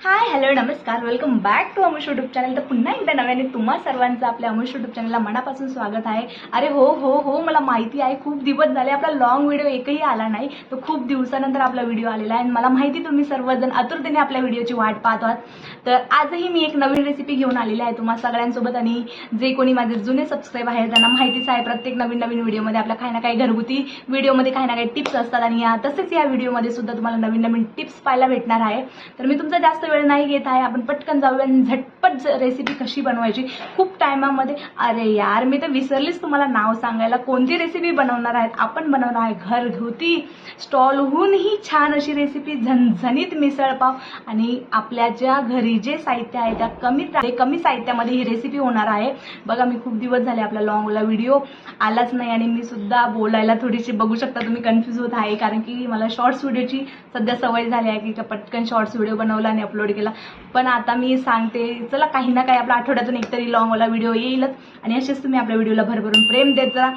हाय hello नमस्कार. Welcome back to अमुष YouTube channel तर पुन्हा एकदा नव्याने तुम्हा सर्वांचं आपल्या अमुष युट्यूब चॅनलला मनापासून स्वागत आहे. अरे हो हो हो मला माहिती आहे खूप दिवस झाले आपला लॉंग व्हिडिओ एकही आला नाही. तर खूप दिवसानंतर आपला व्हिडिओ आलेला आहे. आणि मला माहिती तुम्ही सर्वजण आतुरतेने आपल्या व्हिडिओची वाट पाहत आहात. तर आजही मी एक नवीन रेसिपी घेऊन आलेली आहे तुम्हा सगळ्यांसोबत. आणि जे कोणी माझे जुने सबस्क्राईब आहेत त्यांना माहितीच आहे प्रत्येक नवीन नवीन व्हिडिओमध्ये आपल्या काही ना काही घरगुती व्हिडिओमध्ये काही ना काही टिप्स असतात. आणि या तसेच या व्हिडिओमध्ये सुद्धा तुम्हाला नवीन नवीन टिप्स पाहायला भेटणार आहे. तर मी तुमचा जास्त वेळ नाही घेत आहे आपण पटकन जाऊया आणि झटपट रेसिपी कशी बनवायची खूप टायमामध्ये. अरे यार मी तर विसरलीच तुम्हाला नाव सांगायला. कोणती रेसिपी बनवणार आहेत? आपण बनवणार आहे घरगुती. स्टॉलहूनही छान अशी रेसिपी झणझणीत मिसळपाव आणि आपल्या ज्या घरी जे साहित्य आहे त्या कमी कमी साहित्यामध्ये ही रेसिपी होणार आहे. बघा मी खूप दिवस झाले आपला लॉंगला व्हिडिओ आलाच नाही आणि मी सुद्धा बोलायला थोडीशी बघू शकता. तुम्ही कन्फ्यूज होत आहे कारण की मला शॉर्ट्स व्हिडिओची सध्या सवय झाली आहे की पटकन शॉर्ट्स व्हिडिओ बनवला आणि अपलोड केला. पण आता मी सांगते चला काही ना काही आपला आठवड्यातून एकतरी लॉंगवाला व्हिडिओ येईलच. आणि असेच तुम्ही आपल्या व्हिडिओला भरभरून प्रेम देत जा.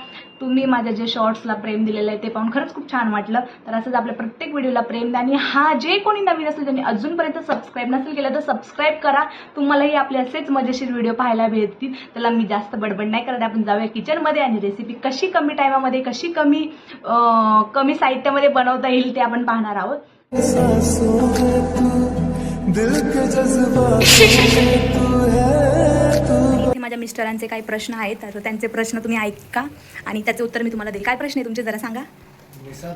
तुम्ही माझ्या जे शॉर्ट्सला प्रेम दिलेलं आहे ते पाहून खरंच खूप छान वाटलं. तर असंच आपल्या प्रत्येक व्हिडिओला प्रेम द्या. आणि हा जे कोणी नवीन असेल त्यांनी अजूनपर्यंत सबस्क्राईब नसेल केलं तर सबस्क्राईब करा. तुम्हालाही आपले असेच मजेशीर व्हिडिओ पाहायला भेटतील त्याला मी जास्त बडबड नाही करत आपण जाऊया किचनमध्ये आणि रेसिपी कशी कमी टायमामध्ये कशी कमी कमी साहित्यामध्ये बनवता येईल ते आपण पाहणार आहोत. माझ्या मिस्टरांचे काही प्रश्न आहेत तर त्यांचे प्रश्न तुम्ही ऐका आणि त्याचे उत्तर मी तुम्हाला देईल. काय प्रश्न आहे तुमचे? जरा सांगा. मिसळ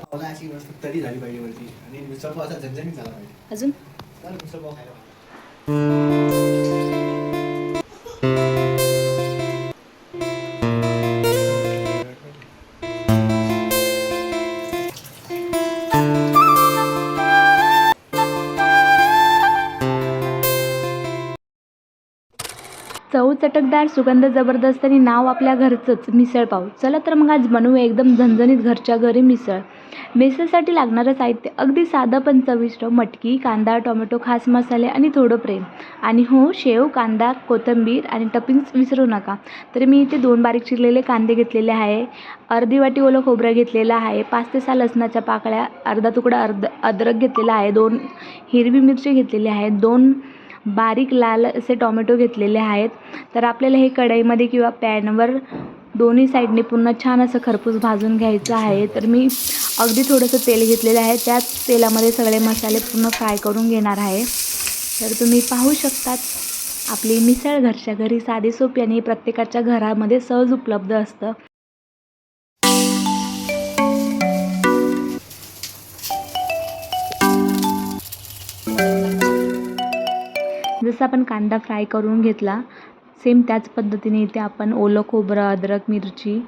चव चटकदार सुगंध जबरदस्त आणि नाव आपल्या घरचंच मिसळपाव चला तर मग आज बनवूया एकदम झणझणीत घरच्या घरी मिसळ. मिसळसाठी लागणारं साहित्य अगदी साधं पण चविष्ट मटकी कांदा टोमॅटो खास मसाले आणि थोडं प्रेम. आणि हो शेव कांदा कोथिंबीर आणि टपिंग्स विसरू नका. तर मी इथे दोन बारीक चिरलेले कांदे घेतलेले आहे. अर्धी वाटी ओलं खोबरं घेतलेलं आहे. पाच ते सहा लसणाच्या पाकळ्या अर्धा तुकडा अर्ध अद्रक घेतलेला आहे. दोन हिरवी मिरची घेतलेली आहे. दोन बारीक लाल असे टॉमॅटो घेतलेले आहेत. तर आपल्याला हे कढईमध्ये किंवा पॅनवर दोन्ही साईडने पुन्हा छान असं खरपूस भाजून घ्यायचं आहे. तर मी अगदी थोडंसं तेल घेतलेलं आहे. त्याच तेलामध्ये सगळे मसाले पूर्ण फ्राय करून घेणार आहे. तर तुम्ही पाहू शकतात आपली मिसळ घरच्या घरी साधी सोपी आणि प्रत्येकाच्या घरामध्ये सहज उपलब्ध असतं. जसं आपण कांदा फ्राय करून घेतला. सेम त्याच पद्धतीने इथे आपण ओलं खोबरं अद्रक मिरची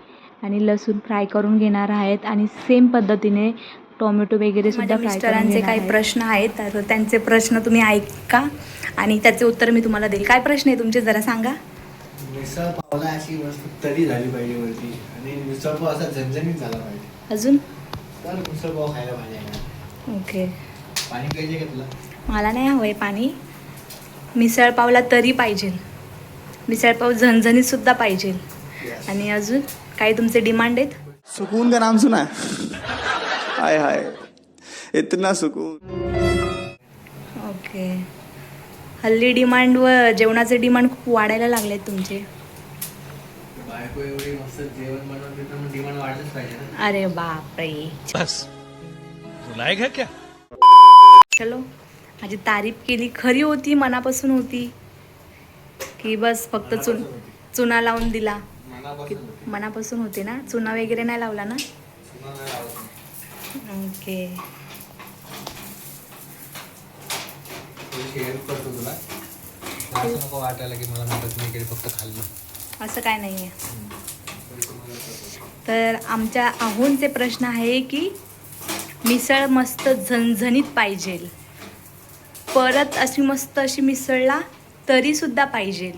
आणि लसूण फ्राय करून घेणार आहेत आणि सेम पद्धतीने टोमॅटो वगैरे सुद्धा घेणार काही प्रश्न आहेत तर त्यांचे प्रश्न तुम्ही ऐका आणि त्याचे उत्तर मी तुम्हाला देईल. काय प्रश्न आहे तुमचे? जरा सांगा. मिसळ पावला अशी मस्त तरी झाली पाहिजे वरती आणि मिसळ पाव असा झणझणीत झाला पाहिजे. अजून? तर मिसळ पाव खायला पाहिजे ओके. पाणी पाहिजे का तुला? मला नाही हवं आहे पाणी. मिसळपावला तरी पाहिजे. मिसळपाव झणझणीत सुद्धा पाहिजे. आणि अजून काही तुमचे डिमांड आहेत? सुकून का नाम सुना? है हाय हाय. इतना सुकून ओके. हल्ली डिमांड व जेवणाचे डिमांड खूप वाढायला लागले आहेत तुमचे. बायको एवढी मस्त जेवण बनवते तर मग डिमांड वाढलंच पाहिजे ना. अरे बापरे. बस. रुलाएगा क्या? चलो. माझी तारीफ केली खरी होती मनापासून होती. की बस फक्त चुन चुना लावून दिला. मनापासून होते. मनापासून होते ना? चुना वगैरे नाही लावला ना. ओके. तुला. असं की काय नाही आहे तर आमच्या आहोंचे प्रश्न आहे की मिसळ मस्त झणझणीत पाहिजे परत अशी मस्त अशी मिसळला तरीसुद्धा पाहिजे.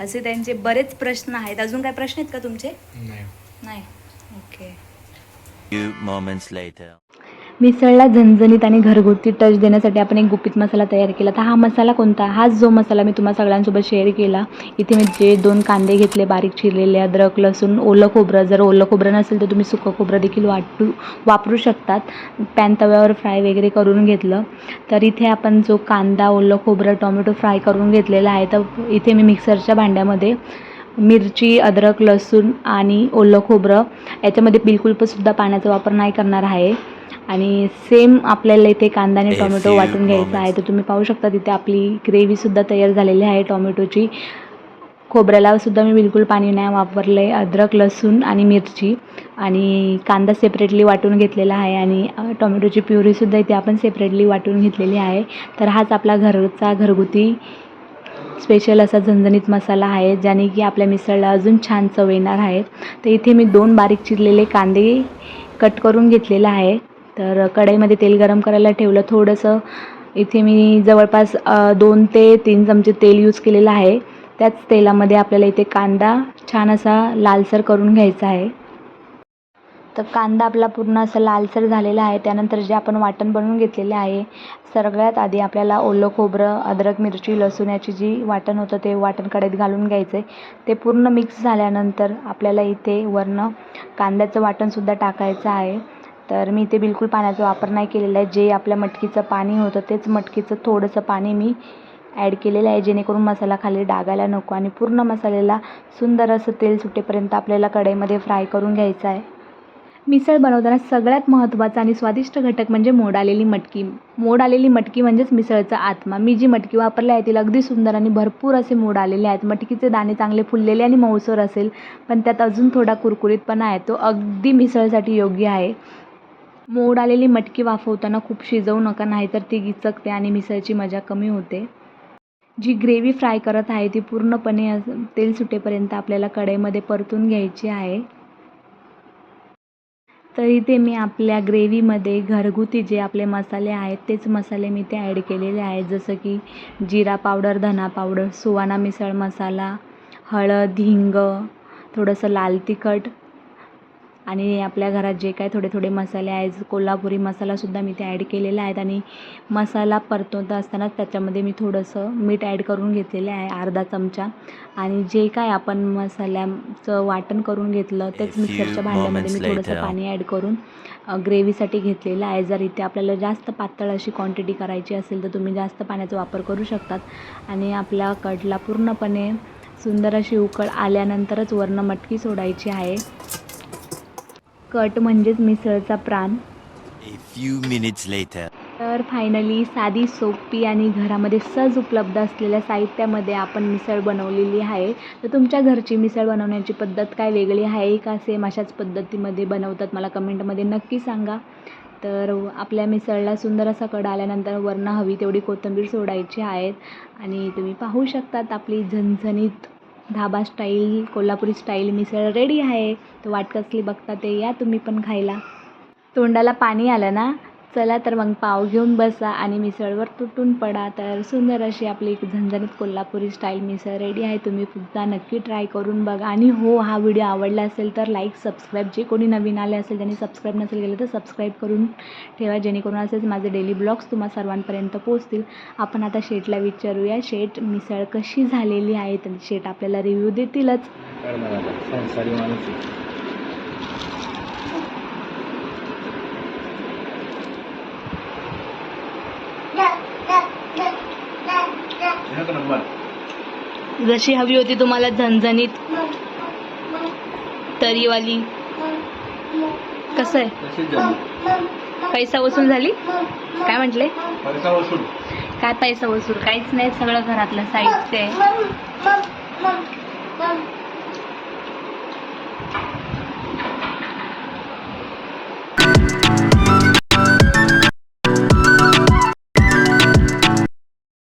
असे त्यांचे बरेच प्रश्न आहेत. अजून काय प्रश्न आहेत का तुमचे? नाही. नाही. ओके. Few moments later. मिसळला झणझणीत आणि घरगुती टच देण्यासाठी आपण एक गुपित मसाला तयार केला. तर हा मसाला कोणता? हाच जो मसाला मी तुम्हा सगळ्यांसोबत शेअर केला. इथे मी जे दोन कांदे घेतले बारीक चिरलेले अद्रक लसूण ओलं खोबरं. जर ओलं खोबरं नसेल तर तुम्ही सुकं खोबरं देखील वाटू वापरू शकतात. पॅन तव्यावर फ्राय वगैरे करून घेतलं. तर इथे आपण जो कांदा ओलं खोबरं टोमॅटो फ्राय करून घेतलेला आहे तर इथे मी मिक्सरच्या भांड्यामध्ये मिरची अद्रक लसूण आणि ओलं खोबरं याच्यामध्ये बिलकुल पण सुद्धा पाण्याचा वापर नाही करणार आहे. आणि सेम आपल्याला इथे कांदा आणि टोमॅटो वाटून घ्यायचा आहे. तर तुम्ही पाहू शकता तिथे आपली ग्रेव्हीसुद्धा तयार झालेली आहे टोमॅटोची खोबऱ्याला सुद्धा मी बिलकुल पाणी नाही वापरलं आहे अद्रक लसूण आणि मिरची. आणि कांदा सेपरेटली वाटून घेतलेला आहे. आणि टोमॅटोची प्युरीसुद्धा इथे आपण सेपरेटली वाटून घेतलेली आहे. तर हाच आपला घरचा घरगुती स्पेशल असा झणझणीत मसाला आहे ज्याने की आपल्या मिसळला अजून छान चव येणार आहे. तर इथे मी दोन बारीक चिरलेले कांदे कट करून घेतलेला आहे. तर कढईमध्ये तेल गरम करायला ठेवलं. थोडंसं इथे मी जवळपास दोन ते तीन चमचे तेल यूज केलेलं आहे. त्याच तेलामध्ये आपल्याला इथे कांदा छान असा लालसर करून घ्यायचा आहे. तर कांदा आपला पूर्ण असं लालसर झालेला आहे. त्यानंतर जे आपण वाटण बनवून घेतलेले आहे सगळ्यात आधी आपल्याला ओलं खोबरं अद्रक मिरची लसूण याची जी वाटण होतं ते वाटण कढईत घालून घ्यायचं. आहे ते पूर्ण मिक्स झाल्यानंतर आपल्याला इथे वरनं कांद्याचं वाटणसुद्धा टाकायचं आहे. तर मी इथे बिलकुल पाण्याचा वापर नाही केलेला आहे. जे आपल्या मटकीचं पाणी होतं तेच मटकीचं थोडंसं पाणी मी ॲड केलेलं आहे. जेणेकरून मसाला खाली डागायला नको आणि पूर्ण मसाल्याला सुंदर असं तेल सुटेपर्यंत आपल्याला कढईमध्ये फ्राय करून घ्यायचं आहे. मिसळ बनवताना सगळ्यात महत्त्वाचा आणि स्वादिष्ट घटक म्हणजे मोड आलेली मटकी. मोड आलेली मटकी म्हणजेच मिसळचा आत्मा. मी जी मटकी वापरली आहे तिला अगदी सुंदर आणि भरपूर असे मोड आलेले आहेत. मटकीचे दाणे चांगले फुललेले आणि मऊसर असेल पण त्यात अजून थोडा कुरकुरीतपणा आहे. तो अगदी मिसळसाठी योग्य आहे. मोड आलेली मटकी वाफवताना खूप शिजवू नका नाहीतर ती गिचकते आणि मिसळची मजा कमी होते. जी ग्रेव्ही फ्राय करत आहे ती पूर्णपणे तेल सुटेपर्यंत आपल्याला कढईमध्ये परतून घ्यायची आहे. तर इथे मी आपल्या ग्रेव्हीमध्ये घरगुती जे आपले मसाले आहेत तेच मसाले मी ते ॲड केलेले आहेत. जसं की जिरा पावडर धना पावडर सुवाना मिसळ मसाला हळद हिंग थोडंसं लाल तिखट आणि आपल्या घरात जे काय थोडे थोडे मसाले आहेत कोल्हापुरी मसालासुद्धा मी ते ॲड केलेला आहेत आणि मसाला परतवत असताना त्याच्यामध्ये मी थोडंसं मीठ ॲड करून घेतलेलं आहे अर्धा चमचा. आणि जे काय आपण मसाल्याचं वाटण करून घेतलं तेच मिक्सरच्या भांड्यामध्ये मी थोडंसं. पाणी ॲड करून ग्रेव्हीसाठी घेतलेलं आहे. जर इथे आपल्याला जास्त पातळ अशी क्वांटिटी करायची असेल तर तुम्ही जास्त पाण्याचा वापर करू शकतात. आणि आपल्या कढला पूर्णपणे सुंदर अशी उकळ आल्यानंतरच वरनं मटकी सोडायची आहे. कट म्हणजेच मिसळचा प्राण. A few minutes later. तर फायनली साधी सोपी आणि घरामध्ये सहज उपलब्ध असलेल्या साहित्यामध्ये आपण मिसळ बनवलेली आहे. तर तुमच्या घरची मिसळ बनवण्याची पद्धत काय वेगळी आहे का सेम अशाच पद्धतीमध्ये बनवतात मला कमेंटमध्ये नक्की सांगा. तर आपल्या मिसळला सुंदर असा कड आल्यानंतर वरनं हवी तेवढी कोथिंबीर सोडायची आहेत. आणि तुम्ही पाहू शकतात आपली झणझणीत धाबा स्टाईल कोल्हापुरी स्टाईल मिसळ रेडी आहे. तर वाट कसली बघता ते या तुम्ही पण खायला. तोंडाला पाणी आलं ना? चला तर मग पाव घेऊन बसा आणि मिसळवर तुटून पडा. तर सुंदर अशी आपली एक झणझणीत कोल्हापुरी स्टाईल मिसळ रेडी आहे. तुम्ही पुन्हा नक्की ट्राय करून बघा. आणि हो हा व्हिडिओ आवडला असेल तर लाईक सबस्क्राईब जे कोणी नवीन आले असेल त्यांनी सबस्क्राईब नसेल केलं तर सबस्क्राईब करून ठेवा. जेणेकरून असेच माझे डेली ब्लॉग्स तुम्हाला सर्वांपर्यंत पोहोचतील. आपण आता शेटला विचारूया शेट मिसळ कशी झालेली आहे? तर शेट आपल्याला रिव्ह्यू देतीलच. जशी हवी होती तुम्हाला झणझणीत तरीवाली. कसं आहे? पैसा वसूल झाली? काय म्हटले? काय पैसा वसूल काहीच नाही सगळं घरातलं साहित्य आहे.